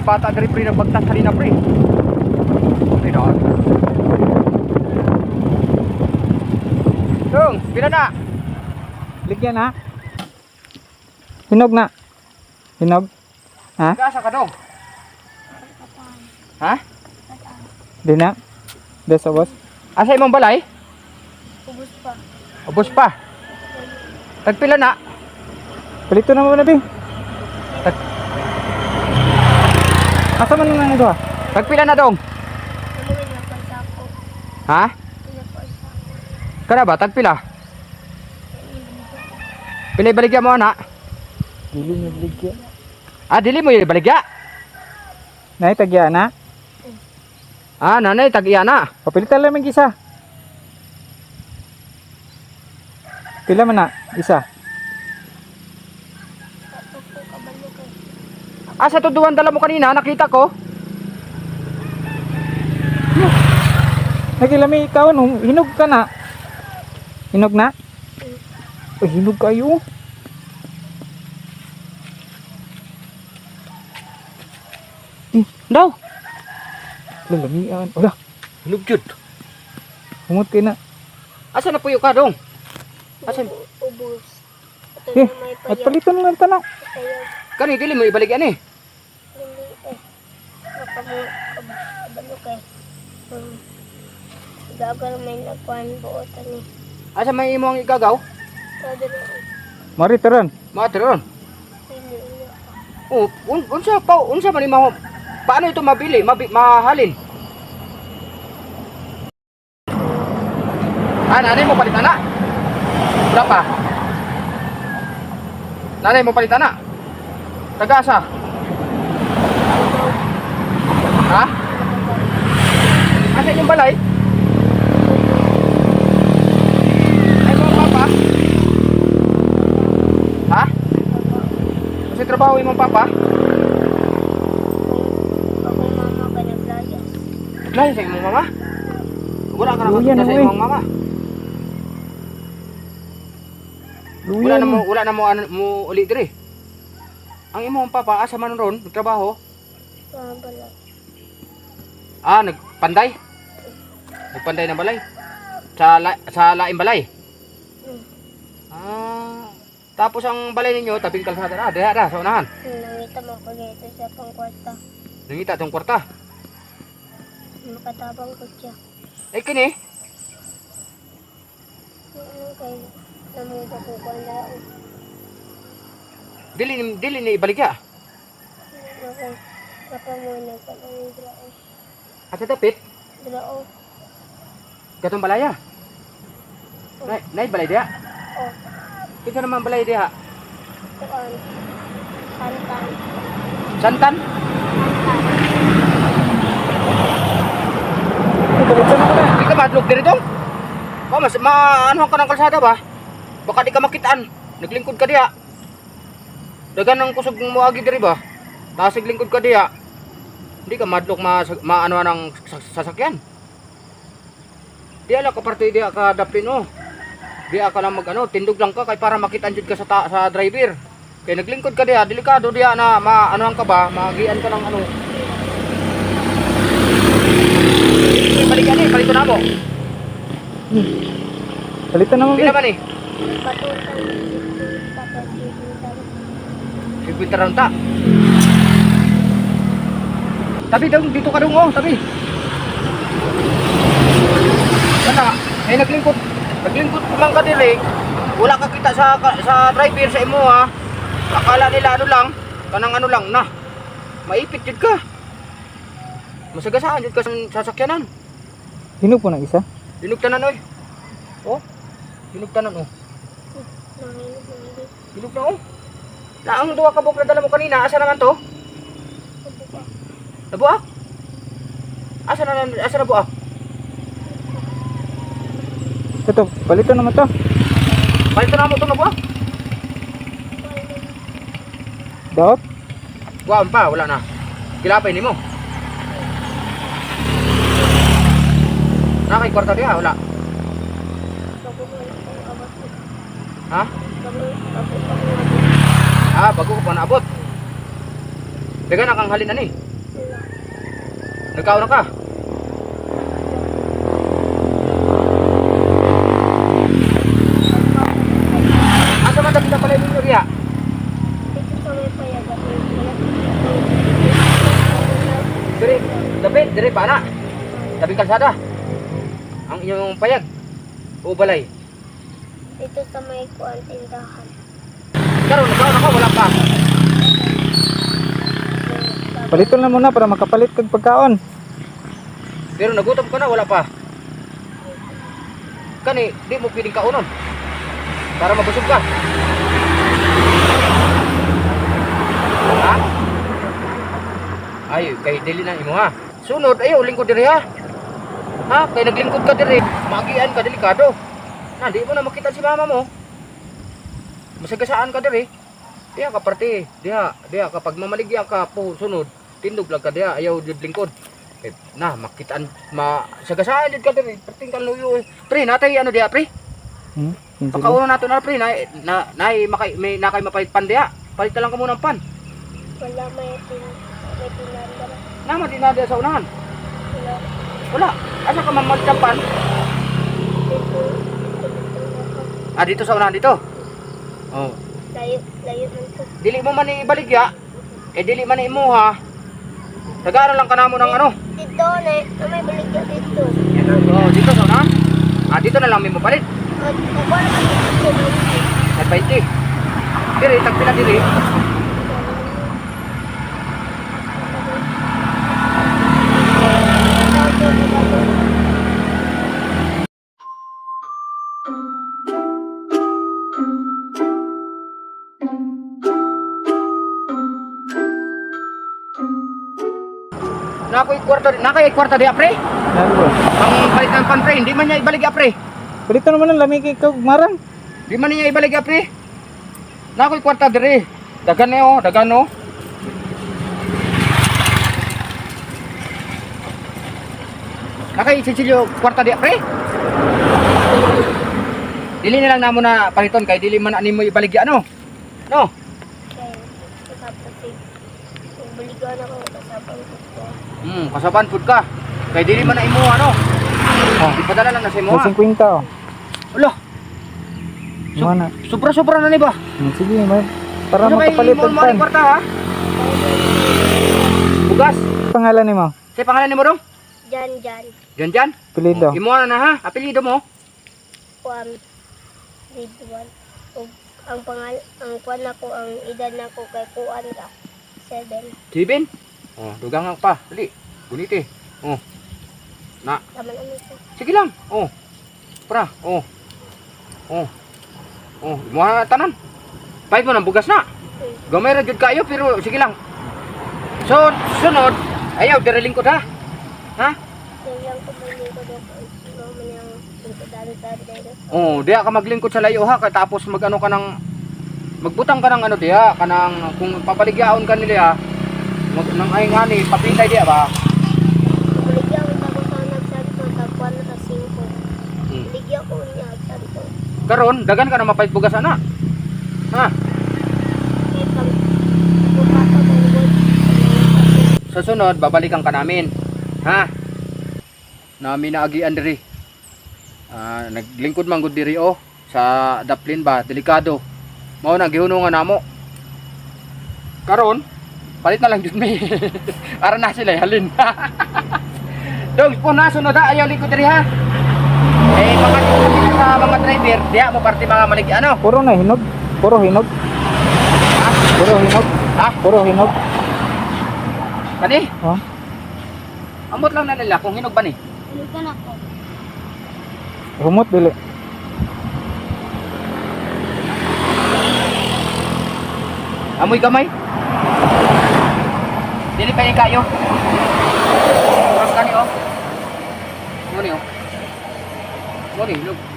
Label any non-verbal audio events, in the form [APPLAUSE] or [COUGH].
may bata diri pre nagbagtas kanina pre. Pre na. Dong, pila na? Ligyan na. Hinog na. Hinog. Ha? Gasa ka dong. Ha? Di na. Desa boss. Asa imong balay? Ubus pa. Ubos pa. Tagpila na. Palito na mo na bi. Tag- Asa man nga nito ha? Tagpila na dong. Ano? Ha? Kana ba tagpila? Pila baligya mo na? Dili na ligyan. Ah, dili mo baligya. Nay tagya na. Ah, nanay tag-iya na. Papilitan lang ng isa. Pila man na? Isa. Ako po kabalo kay. Ah, sa tuduan dala mo kanina, nakita ko. Nagilami ikaw no, hinog ka na. Hinog na? Ay, hinog kayo. Daw. Lalamian. Wala, Hinugyod. humot kayo na. Asa na puyo ka dong? Asan? Ubus. Eh, at palitan lang tanong. Payag. Kani dili mo ibaligyan eh. Kabalo kay. Um, Gagal may nagkuhan buotan ni. Asa may imo ang igagaw? Maritaran. Matron. Hindi niya. Oh, un unsa pa unsa man imong Paano ito mabili? Mabi mahalin? Ah, nanay mo palitan na. Wala pa. Nanay mo palitan na. Tagasa. Ha? Asa yung balay? Ay, mga papa? Ha? Kasi trabaho yung mga papa? Na. Lain sa imong mama? Wala ka Luyan nakakita sa mo imong mama. Wala Luyan. na mo wala na mo ano mo uli dire. Ang imong papa asa man ron nagtrabaho? Pabala. Ah, nagpanday. Nagpanday ng balay. Sa la, sa laing balay. Hmm. Ah, tapos ang balay ninyo tabing kalsada na, diha ra sa unahan. Nangita mo ko dito sa pangkwarta. Nangita tong kwarta. Makatabang ko siya. Eh kini, Ano kay namuga ko ko ang lao. dili dili ni ibaligya. Ako, napamunan ko ng drao. Asa dapit Drao. gatong balaya. Nay, nay balay diha. Oh, Kinsa naman balay diha? kuan. Santan. Santan? Di ka madlog diri dong. Ba mas maano ka ng kalsada ba? Baka di ka makitaan. Naglingkod ka diha. Dagan ang kusog mo agi diri ba? Tasig lingkod ka diha. Hindi ka madlok ma, maano ng sas- sasakyan. Di ala ka parte diha ka daplin oh. Di ka lang magano, tindog lang ka kay para makitaan jud ka sa ta- sa driver. Kay naglingkod ka diha, delikado diha na maanohan ka ba, magian ka ng ano. Eh, palito na mo. Palitan na mo. Pila ba ni? Patutan. Papasigitan. Sipit ron ta. Tabi dong, dito ka dong oh, tabi. Kana, ay naglingkod. Naglingkod man ka dili. Wala ka kita sa sa driver sa imo ha. Akala nila ano lang, kanang ano lang na. Maipit jud ka. Masagasaan jud ka sa sasakyanan. Hinog po ng isa. Dinugtanan oy. Oh. Dinugtanan oh. Nanginig nanginig. Dinug na oh. Na ang duwa ka buk na dala mo kanina, asa naman to? Nabuak? Asa na asa na buak? Ito, palitan naman to. Palito na mo to nabuak? Daot. Buwan pa, wala na. Kilapay ni mo. Nakay kwarta diha, wala. Ha? Ah, bago ko pa naabot. Daga na kang halin na ni. Nagkaon ka. Asa man dapit pala yung Nuria? Dire, dapit, dire pa na. Tabi kalsada. Ang inyong payag. O balay. Dito sa may kuwan tindahan. Karon nagkaon ako wala pa. Paliton na muna para makapalit kag pagkaon. Pero nagutom ka na wala pa. Kani, di mo piling kaunon. Para mabusog ka. Ha? Ay, kay dili na imo ha. Sunod, ayo lingkod diri ha. Ha, kay naglingkod ka diri, magian ka delikado. Na, di mo na makita si mama mo. Masagasaan ka diri. Diha ka parte, diha, diha kapag mamaligya ka po sunod, tindog lang ka diha, ayaw jud lingkod. Eh, na, makitaan, ma, sagasaan jud ka diri. Perting ka luyo eh. Pre, natay ano diha, pre? Hmm? Pagkauno nato na pre, na, na, na, makay, may nakay mapait pan diha. Palit ka lang ka muna ng pan. Wala may tin may tinanda na. Na diha sa unahan. Wala. Wala. Asa ka mamad pan? Ah, dito sa unahan dito. Oh, Layo. Layo man to. dili mo man ibaligya. Eh dili man imuha. Tagaano lang ka na mo ng ano? Dito na. Na may baligya dito. Oh, dito sa unahan. Ah, dito na lang may ka dito. At 20. Diri, tagpila diri. Nakoy kwarta, nakay kwarta di apre. Ang palit ng pan pre, hindi man niya ibalig apre. Paliton naman ang lamig kag marang. Di man niya ibalig apre. Nakoy kwarta diri. Dagan niyo, dagan no. Nakay Cecilio kwarta di apre. Dili na lang namo na paliton kay dili man ani mo ibalig ano. No. Kaya. Tapos eh. Kung baligan ako. Kasabang ko. Hmm, kasaban pud ka. Kay dili man na imo ano. Oh, ipadala lang na sa imo. May ha. 50 oh. Ulo, Mo na. sobra-sobra na ni ba? Hmm, Sige, may para Ano makapalit pan. ni kwarta ha? Bugas. Pangalan nimo? Sa pangalan ni mo dong? Jan. Jan. Diyan diyan. Pilido. Imo na na ha, apelyido mo. Grade 1. O ang pangal ang kuwan ako ang edad nako kay kuwan ka. 7. Sibin. Oh, dugang pa. Dali. Guniti. Oh. Na, sige lang. Oh. Pra. Oh. Oh. Oh, na tanan. Pahit mo ng bugas na. Gamay ra jud kayo pero sige lang. So, sunod, ayaw dire lingkod ha. Ha? Oh, diya ka maglingkod sa layo ha, kay tapos magano ka ng magbutang ka ng ano diya, kanang kung papaligyaon ka nila mag nang ay nga ni papitay diya ba? Baligyan ko ako sa nagsanto. Tagkuan na sa 5. Hmm. Baligyan ko niya santo. Karon dagan ka na mapait bugas ana. Ha? Wood. Sa sunod babalikan ka namin. Ha? Nami na agian diri. Ah, naglingkod man gud diri oh sa Daplin ba, delikado. Mao na gihunungan namo. Karon palit na lang jud mi. Ara na sila halin. [LAUGHS] Dog, po na sunod ha, ayaw lingkod diri ha. Eh, mga sa mga driver, diya mo parte mga malig ano? Puro na hinog. Puro hinog. Ha? Puro hinog. Ha? Puro hinog. Kani? Oh. Amot lang na nila kung hinog ba ni? Ka na ko? Humot dili. Amoy gamay. Dili pa kayo. Cross kani oh. Mo oh. Mo ni, look.